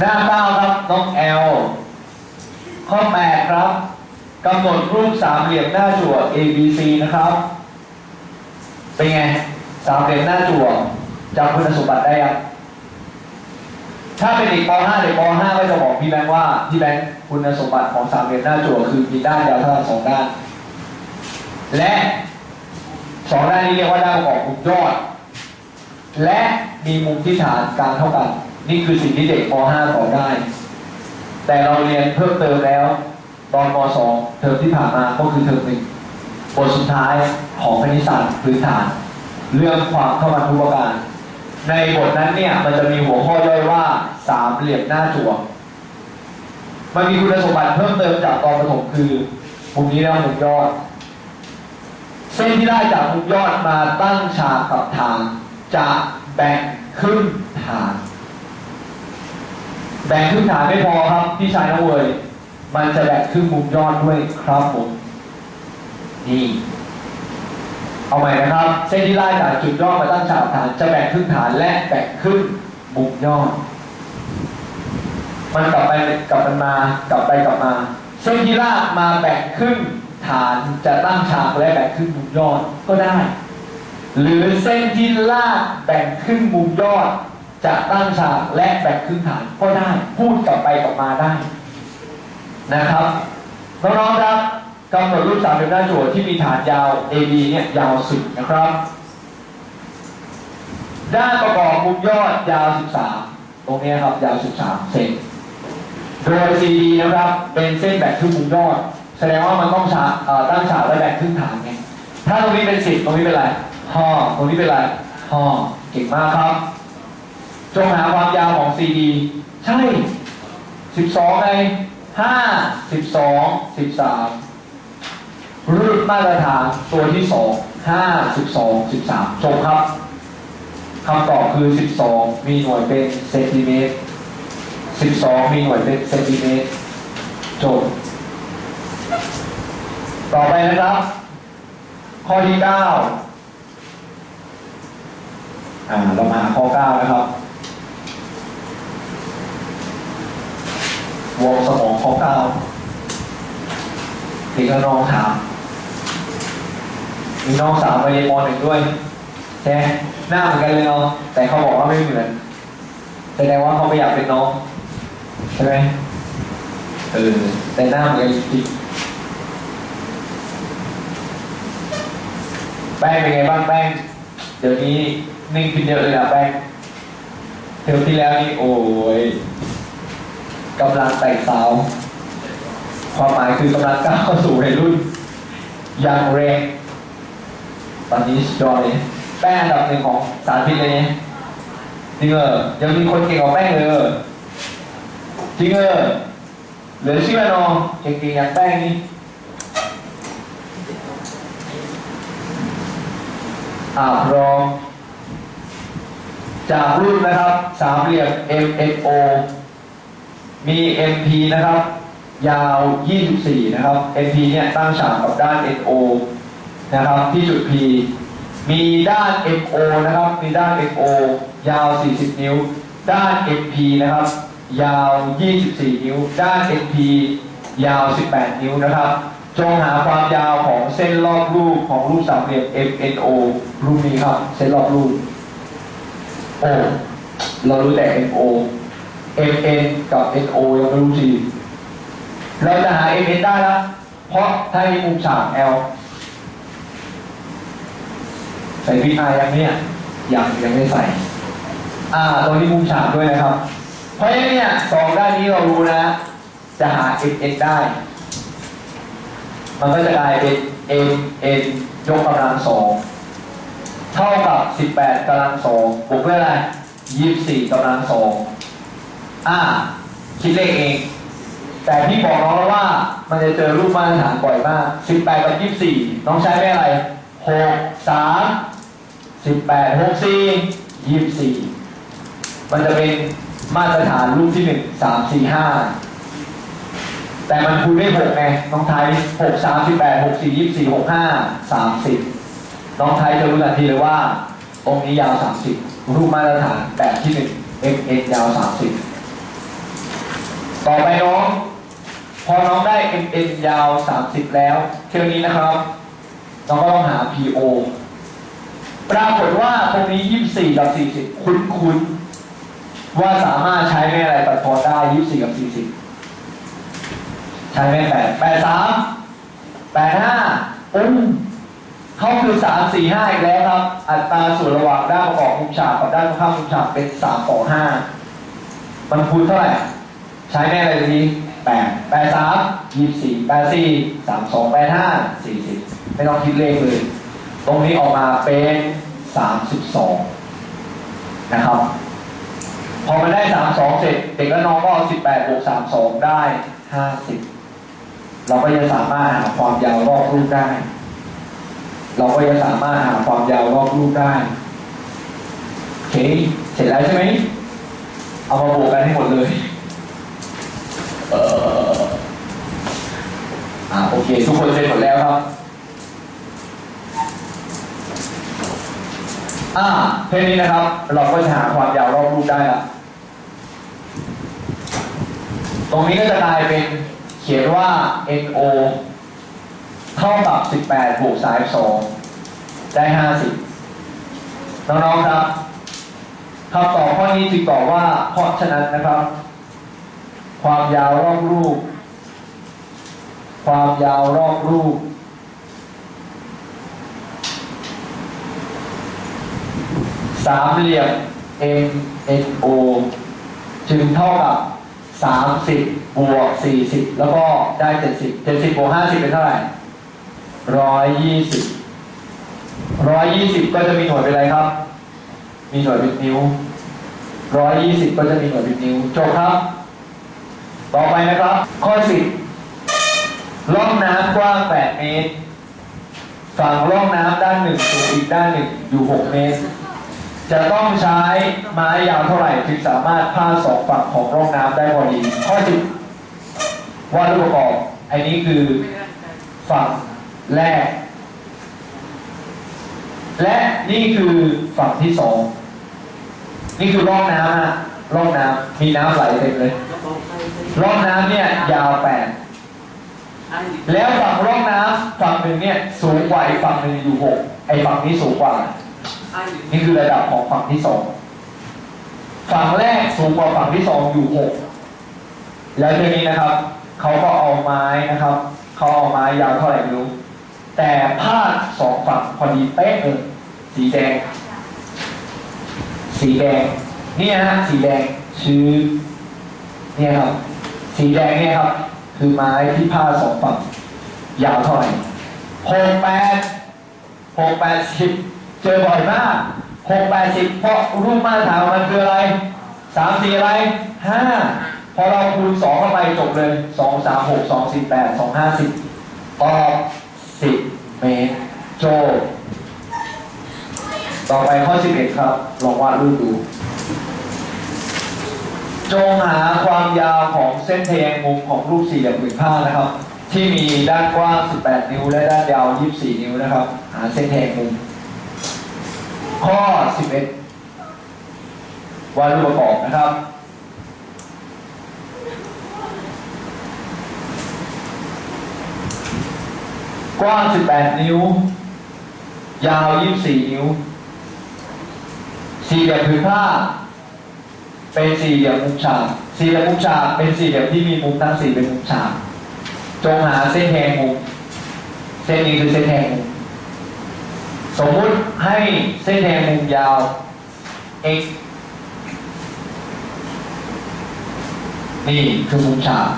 หน้าเก้าครับน้องแอล ข้อแปดครับกำหนดรูปสามเหลี่ยมหน้าจั่ว A B C นะครับ เป็นไง สามเหลี่ยมหน้าจั่วจำคุณสมบัติได้ยังถ้าเป็นเด็กป .5 เด็กป .5 ก็จะบอกพี่แบงค์ว่าพี่แบงค์คุณสมบัติของสามเหลี่ยมหน้าจั่วคือมีด้านยาวเท่ากับสองด้าน และสองด้านนี้เรียกว่าด้านประกอบมุมยอด และมีมุมที่ฐานกลางเท่ากัน นี่คือสิ่งที่เด็กป .5 สอนได้ แต่เราเรียนเพิ่มเติมแล้ว ตอนม .2 เทอมที่ผ่านมาก็คือเทอมหนึ่งบทสุดท้ายของคณิตศาสตร์พื้นฐาน เรื่องความเข้ามาทุกประการ ในบทนั้นเนี่ยมันจะมีหัวข้อย่อยว่าสามเหลี่ยมหน้าจั่วมันมีคุณสมบัติเพิ่มเติมจากตอนประถมคือมุมนี้แล้วมุมยอด เส้นที่ได้จากมุมยอดมาตั้งฉากกับฐานจะแบ่งครึ่งฐาน แบ่งครึ่งฐานไม่พอครับ พี่ชายน้องเวยมันจะแบ่งครึ่งมุมยอดด้วยครับผมนี่เอาใหม่นะครับ เส้นที่ไล่จากจุดยอดมาตั้งฉากฐาน จะแบ่งครึ่งฐานและแบ่งครึ่งมุมยอด มันกลับไปกลับมันมากลับไปกลับมา เส้นที่ลากมาแบ่งครึ่งฐานจะตั้งฉากและแบ่งครึ่งมุมยอดก็ได้ หรือเส้นที่ลากแบ่งครึ่งมุมยอด จะตั้งฉากและแบ่งครึ่งฐานก็ได้พูดกลับไปกลับมาได้นะครับน้องๆครับกำหนดรูปสามเหลี่ยมหน้าจั่วที่มีฐานยาว AB เนี่ยยาว10นะครับ ด้านประกอบมุมยอดยาว 13 ตรงนี้ครับยาว 13 เซนโดย CD นะครับเป็นเส้นแบ่งครึ่งมุมยอด แสดงว่ามันต้องฉากตั้งฉากและแบ่งครึ่งฐานไงถ้าตรงนี้เป็น 10 ตรงนี้เป็นอะไรห่อตรงนี้เป็นอะไรห่อเก่งมากครับ จงหาความยาวของ CD ใช่12ไง5 12 13รูปมาตรฐานตัวที่2 5 12 13จบครับคำตอบคือ 12 มีหน่วยเป็นเซนติเมตร 12 มีหน่วยเป็นเซนติเมตรจบ ต่อไปนะครับ ข้อที่ 9 อ่า เรามาข้อ 9 นะครับ วงสมองขอ9เด็กน้องถามมีน้องสาวไปเรียนมหนึ่งด้วยใช่หน้าเหมือนกันเลยเนาะแต่เขาบอกว่าไม่เหมือนแสดงว่าเขาไม่อยากเป็นน้องใช่ไหมเออแต่หน้าเหมือนกันจริงแป้งเป็นไงบ้างแป้งเดี๋ยวนี้นิ่งขึ้นเยอะเลยนะแป้งเทอมที่แล้วนี่โอ้ย กำลังแต่งสาว ความหมายคือกำลังก้าวสู่วัยรุ่นอย่างแรงตอนนี้สุดยอเลยแป้งอันดับหนึ่งของสารพิษเลยเนี่ยจริงเออยังมีคนเก่งกว่าแป้งเลยเออจริงเออเหลือเชื่อเนอะเก่งๆอย่างแป้งนี่อาพร้อมจากรูปนะครับ สามเหลี่ยม MNO มี MP นะครับ ยาว 24 นะครับ MP เนี่ยตั้งฉากกับด้าน NO นะครับ ที่จุด P มีด้าน MO นะครับ มีด้าน MO ยาว 40 นิ้ว ด้าน MP นะครับ ยาว 24 นิ้ว ด้าน NP ยาว 18 นิ้วนะครับจงหาความยาวของเส้นรอบรูปของรูปสามเหลี่ยม MNO รูปนี้ครับ เส้นรอบรูปโอ้เรารู้แต่ MO MN กับ NO ยังไม่รู้ทีเราจะหา MN ได้แล้วเพราะถ้ามีมุมฉาก L ใส่พิกอายังเนี่ยยังยังไม่ใส่อ่าตรงนี้มุมฉากด้วยนะครับ เพราะฉะนั้นเนี่ยสองด้านนี้เรารู้นะ จะหา MN ได้ มันก็จะกลายเป็น MN ยกกำลังสองเท่ากับ 18กำลังสองบวกด้วยอะไร24กำลังสอง อ่าคิดเลขเอง แต่พี่บอกน้องแล้วว่า มันจะเจอรูปมาตรฐานบ่อยมาก18กับ24น้องใช้ไม่อะไร6 3 18 6 4 24มันจะเป็นมาตรฐานรูปที่1 3 4 5แต่มันคูณได้6ไงน้องไทย6 3 18 6 4 24 6 5 30น้องไทยจะรู้ทันทีเลยว่าตรงนี้ยาว30รูปมาตรฐานแบบที่1 x x ยาว30 ต่อไปน้อง พอน้องได้ m n ยาว 30 แล้ว เที่ยวนี้นะครับ น้องก็ต้องหา PO ปรากฏว่าตรงนี้ 24 กับ 40 คุ้นๆว่าสามารถใช้แม่อะไรตัดพอได้ 24 กับ 40 ใช้แม่8 83 85อุ้มเขาคือ3 4 5อีกแล้วครับ อัตราส่วนระหว่างด้านประกอบมุมฉากกับด้านข้างมุมฉากเป็น3ต่อ5มันคูณเท่าไหร่ ใช้แม่อะไรดีแปดแปดสามยี่สี่แปดสี่สามสองแปดห้าสี่สิบไม่ต้องคิดเลขเลย ตรงนี้ออกมาเป็นสามสิบสองนะครับ พอมันได้สามสองเสร็จ เด็กและน้องก็เอาสิบแปดบวกสามสองได้ห้าสิบเราก็จะสามารถหาความยาวรอบรูปได้ เราก็จะสามารถหาความยาวรอบรูปได้โอเคเสร็จแล้วใช่ไหม เอามาบวกกันให้หมดเลย เอออ่าโอเคนเสร็จหมดแล้วครับอ่าเท่านี้นะครับ เราก็จะหาความยาวรอบรูปได้ละตรงนี้ก็จะกลายเป็นเขียนว่า NO เท่ากับ 18 บวก 32 ได้ 50 น้องๆครับคำตอบข้อนี้จึงตอบว่า เพราะฉะนั้นนะครับ ความยาวรอบรูป ความยาวรอบรูป สามเหลี่ยม M N O จึงเท่ากับ 30 บวก 40 แล้วก็ได้ 70 70บวก50 เป็นเท่าไหร่ 120 120 ก็จะมีหน่วยเป็นอะไรครับ มีหน่วยเป็นนิ้ว 120 ก็จะมีหน่วยเป็นนิ้ว จบครับ ต่อไปนะครับ ข้อ 10 ร่องน้ำกว้าง 8 เมตร ฝั่งร่องน้ำด้านหนึ่งสูงอีกด้านหนึ่งอยู่ 6 เมตร จะต้องใช้ไม้ยาวเท่าไหร่ถึงสามารถพาดสองฝั่งของร่องน้ำได้พอดี ข้อ10วาดรูปประกอบ อันนี้คือฝั่งแรก และนี่คือฝั่งที่สอง นี่คือร่องน้ำฮะร่องน้ำมีน้ำไหลเต็มเลย ร่องน้ำเนี่ยยาวแปด แล้วฝั่งร่องน้ำฝั่งหนึ่งเนี่ยสูงกว่าอีกฝั่งหนึ่งอยู่หกไอ้ฝั่งนี้สูงกว่า นี่คือระดับของฝั่งที่สองฝั่งแรกสูงกว่าฝั่งที่สองอยู่หกแล้วทีนี้นะครับเขาก็เอาไม้นะครับเขาเอาไม้ยาวเท่าไหร่ไม่รู้ แต่พาดสองฝั่งพอดีเป๊ะเลยสีแดง สีแดงเนี่ยฮะสีแดงชื่อเนี่ยครับ สีแดงเนี่ยครับ คือไม้ที่พาสองฝั่งยาวเท่าไหร่หกแปดหกแปดสิบเจอบ่อยมากหกแปดสิบเพราะรูปมาตรฐานมันคืออะไรสามสี่อะไรห้าพอเราคูณสองเข้าไปจบเลยสองสามหกสองสี่แปดสองห้าสิบตอบสิบเมตรโจ ต่อไปข้อสิบเอ็ดครับ ลองวาดรูปดู จงหาความยาวของเส้นแทงมุมของรูปสี่เหลี่ยมผืนผ้านะครับ ที่มีด้านกว้าง 18 นิ้ว และด้านยาว 24 นิ้วนะครับ หาเส้นแทงมุม ข้อ 11 วาดรูปประกอบนะครับกว้าง 18 นิ้ว ยาว 24 นิ้ว สี่เหลี่ยมผืนผ้า เป็นสี่เหลี่ยมมุมฉากสี่เหลี่ยมมุมฉากเป็นสี่เหลี่ยมที่มีมุมทั้งสี่เป็นมุมฉากจงหาเส้นแทงมุมเส้นนี้คือเส้นแทงมุมสมมุติให้เส้นแทงมุมยาว x นี่คือมุมฉาก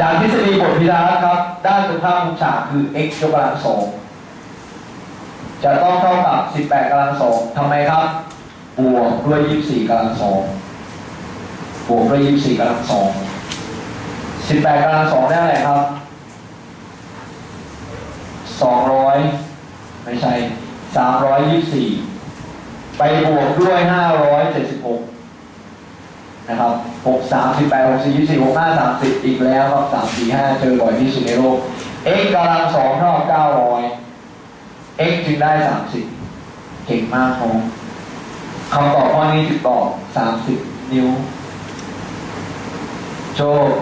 จากทฤษฎีบทพิดารครับ ด้านตรงข้ามมุมฉากคือ x ยกกำลังสองจะต้องเท่ากับ 18กำลังสองทำไมครับ บวกด้วยยี่สี่กำลังสองบวกด้วยยี่สี่กำลังสองสิบแปดกำลังสองได้อะไรครับสองร้อยไม่ใช่สามร้อยยี่สี่ไปบวกด้วยห้าร้อยเจ็ดสิบหกนะครับหกสามสิบแปดหกสี่ยี่สี่หกห้าสามสิบอีกแล้วครับสามสี่ห้าเจอบ่อยที่สุดในโลก x กำลังสองเท่ากับเก้าร้อย x จึงได้สามสิบเก่งมากครับ คำตอบข้อนี้จึงตอบ30นิ้วโชว์